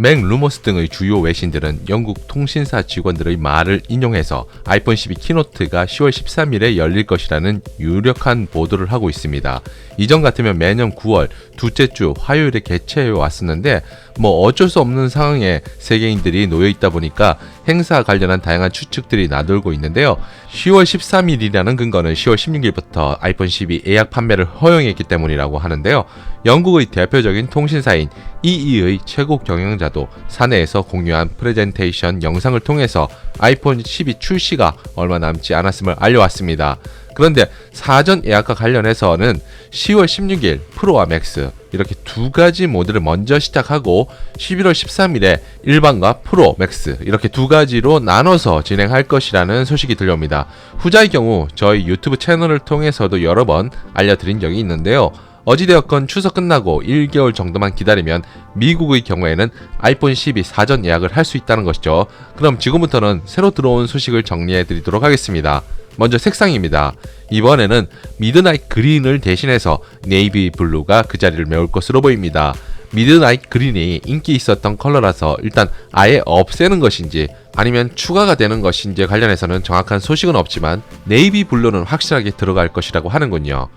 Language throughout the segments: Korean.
맥 루머스 등의 주요 외신들은 영국 통신사 직원들의 말을 인용해서 아이폰 12 키노트가 10월 13일에 열릴 것이라는 유력한 보도를 하고 있습니다. 이전 같으면 매년 9월 둘째 주 화요일에 개최해 왔었는데 뭐 어쩔 수 없는 상황에 세계인들이 놓여 있다 보니까 행사 관련한 다양한 추측들이 나돌고 있는데요. 10월 13일이라는 근거는 10월 16일부터 아이폰 12 예약 판매를 허용했기 때문이라고 하는데요. 영국의 대표적인 통신사인 EE의 최고 경영자도 사내에서 공유한 프레젠테이션 영상을 통해서 아이폰 12 출시가 얼마 남지 않았음을 알려왔습니다. 그런데 사전 예약과 관련해서는 10월 16일 프로와 맥스 이렇게 두 가지 모델을 먼저 시작하고 11월 13일에 일반과 프로, 맥스 이렇게 두 가지로 나눠서 진행할 것이라는 소식이 들려옵니다. 후자의 경우 저희 유튜브 채널을 통해서도 여러 번 알려드린 적이 있는데요. 어찌되었건 추석 끝나고 1개월 정도만 기다리면 미국의 경우에는 아이폰 12 사전 예약을 할 수 있다는 것이죠. 그럼 지금부터는 새로 들어온 소식을 정리해 드리도록 하겠습니다. 먼저 색상입니다. 이번에는 미드나잇 그린을 대신해서 네이비 블루가 그 자리를 메울 것으로 보입니다. 미드나잇 그린이 인기 있었던 컬러라서 일단 아예 없애는 것인지 아니면 추가가 되는 것인지에 관련해서는 정확한 소식은 없지만 네이비 블루는 확실하게 들어갈 것이라고 하는군요.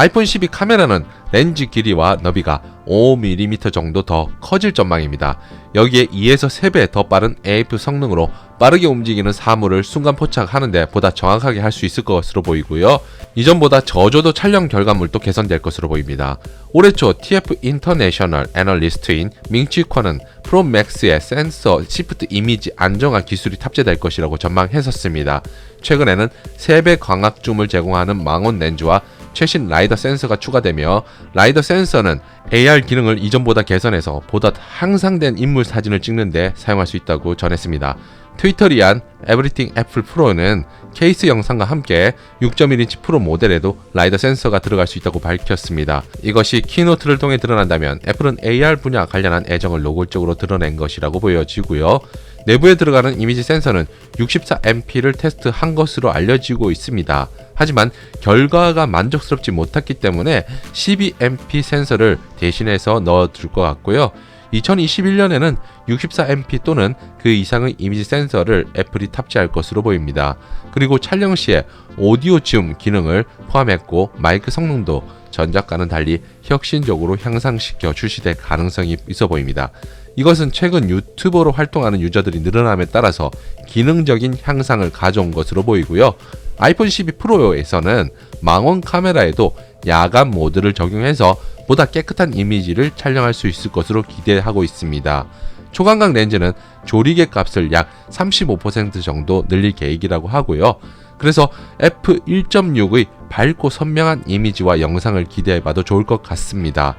아이폰 12 카메라는 렌즈 길이와 너비가 5mm 정도 더 커질 전망입니다. 여기에 2에서 3배 더 빠른 AF 성능으로 빠르게 움직이는 사물을 순간 포착하는데 보다 정확하게 할 수 있을 것으로 보이고요. 이전보다 저조도 촬영 결과물도 개선될 것으로 보입니다. 올해 초 TF 인터내셔널 애널리스트인 밍치커는 프로맥스의 센서 시프트 이미지 안정화 기술이 탑재될 것이라고 전망했었습니다. 최근에는 3배 광학줌을 제공하는 망원 렌즈와 최신 라이더 센서가 추가되며 라이더 센서는 AR 기능을 이전보다 개선해서 보다 향상된 인물 사진을 찍는데 사용할 수 있다고 전했습니다. 트위터리안 에브리띵 애플 프로는 케이스 영상과 함께 6.1인치 프로 모델에도 라이더 센서가 들어갈 수 있다고 밝혔습니다. 이것이 키노트를 통해 드러난다면 애플은 AR 분야 관련한 애정을 노골적으로 드러낸 것이라고 보여지고요. 내부에 들어가는 이미지 센서는 64MP를 테스트한 것으로 알려지고 있습니다. 하지만 결과가 만족스럽지 못했기 때문에 12MP 센서를 대신해서 넣어둘 것 같고요. 2021년에는 64MP 또는 그 이상의 이미지 센서를 애플이 탑재할 것으로 보입니다. 그리고 촬영 시에 오디오 줌 기능을 포함했고 마이크 성능도 전작과는 달리 혁신적으로 향상시켜 출시될 가능성이 있어 보입니다. 이것은 최근 유튜버로 활동하는 유저들이 늘어남에 따라서 기능적인 향상을 가져온 것으로 보이고요. 아이폰 12 프로에서는 망원 카메라에도 야간 모드를 적용해서 보다 깨끗한 이미지를 촬영할 수 있을 것으로 기대하고 있습니다. 초광각 렌즈는 조리개 값을 약 35% 정도 늘릴 계획이라고 하고요. 그래서 f1.6의 밝고 선명한 이미지와 영상을 기대해봐도 좋을 것 같습니다.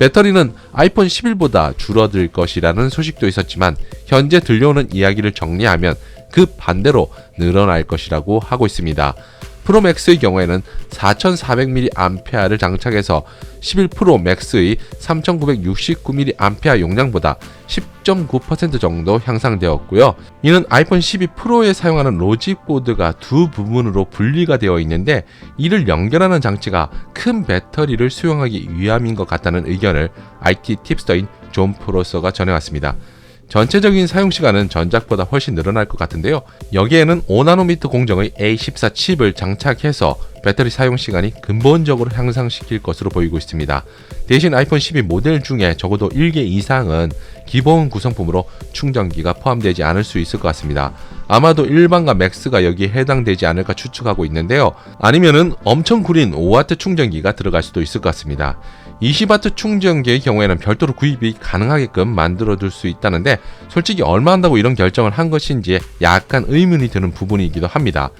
배터리는 아이폰 11보다 줄어들 것이라는 소식도 있었지만 현재 들려오는 이야기를 정리하면 그 반대로 늘어날 것이라고 하고 있습니다. 프로맥스의 경우에는 4400mAh를 장착해서 11 프로 맥스의 3969mAh 용량보다 10.9% 정도 향상되었고요. 이는 아이폰 12 프로에 사용하는 로직 보드가 두 부분으로 분리가 되어 있는데 이를 연결하는 장치가 큰 배터리를 수용하기 위함인 것 같다는 의견을 IT 팁스터인 존 프로서가 전해왔습니다. 전체적인 사용 시간은 전작보다 훨씬 늘어날 것 같은데요. 여기에는 5나노미터 공정의 A14 칩을 장착해서 배터리 사용 시간이 근본적으로 향상시킬 것으로 보이고 있습니다. 대신 아이폰 12 모델 중에 적어도 1개 이상은 기본 구성품으로 충전기가 포함되지 않을 수 있을 것 같습니다. 아마도 일반과 맥스가 여기에 해당되지 않을까 추측하고 있는데요. 아니면은 엄청 구린 5W 충전기가 들어갈 수도 있을 것 같습니다. 20W 충전기의 경우에는 별도로 구입이 가능하게끔 만들어둘 수 있다는데 솔직히 얼마 한다고 이런 결정을 한 것인지 약간 의문이 드는 부분이기도 합니다.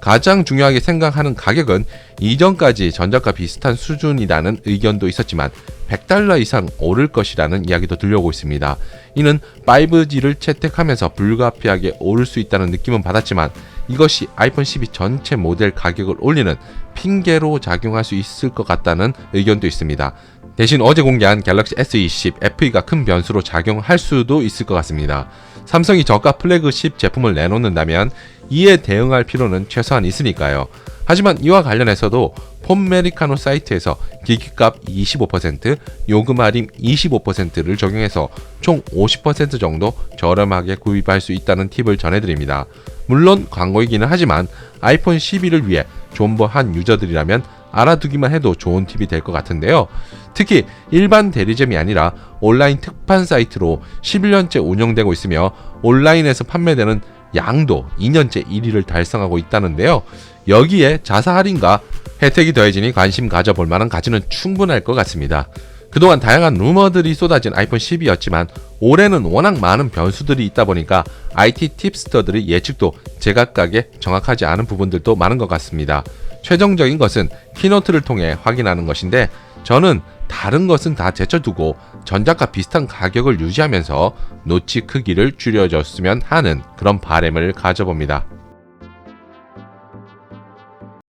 가장 중요하게 생각하는 가격은 이전까지 전작과 비슷한 수준이라는 의견도 있었지만 100달러 이상 오를 것이라는 이야기도 들려오고 있습니다. 이는 5G를 채택하면서 불가피하게 오를 수 있다는 느낌은 받았지만 이것이 아이폰 12 전체 모델 가격을 올리는 핑계로 작용할 수 있을 것 같다는 의견도 있습니다. 대신 어제 공개한 갤럭시 S20 FE가 큰 변수로 작용할 수도 있을 것 같습니다. 삼성이 저가 플래그십 제품을 내놓는다면 이에 대응할 필요는 최소한 있으니까요. 하지만 이와 관련해서도 폼메리카노 사이트에서 기기값 25%, 요금 할인 25%를 적용해서 총 50% 정도 저렴하게 구입할 수 있다는 팁을 전해드립니다. 물론 광고이기는 하지만 아이폰 12를 위해 존버한 유저들이라면 알아두기만 해도 좋은 팁이 될 것 같은데요. 특히 일반 대리점이 아니라 온라인 특판 사이트로 11년째 운영되고 있으며 온라인에서 판매되는 양도 2년째 1위를 달성하고 있다는데요. 여기에 자사 할인과 혜택이 더해지니 관심 가져볼 만한 가치는 충분할 것 같습니다. 그동안 다양한 루머들이 쏟아진 아이폰 12였지만 올해는 워낙 많은 변수들이 있다 보니까 IT 팁스터들의 예측도 제각각에 정확하지 않은 부분들도 많은 것 같습니다. 최종적인 것은 키노트를 통해 확인하는 것인데 저는 다른 것은 다 제쳐두고 전작과 비슷한 가격을 유지하면서 노치 크기를 줄여줬으면 하는 그런 바램을 가져봅니다.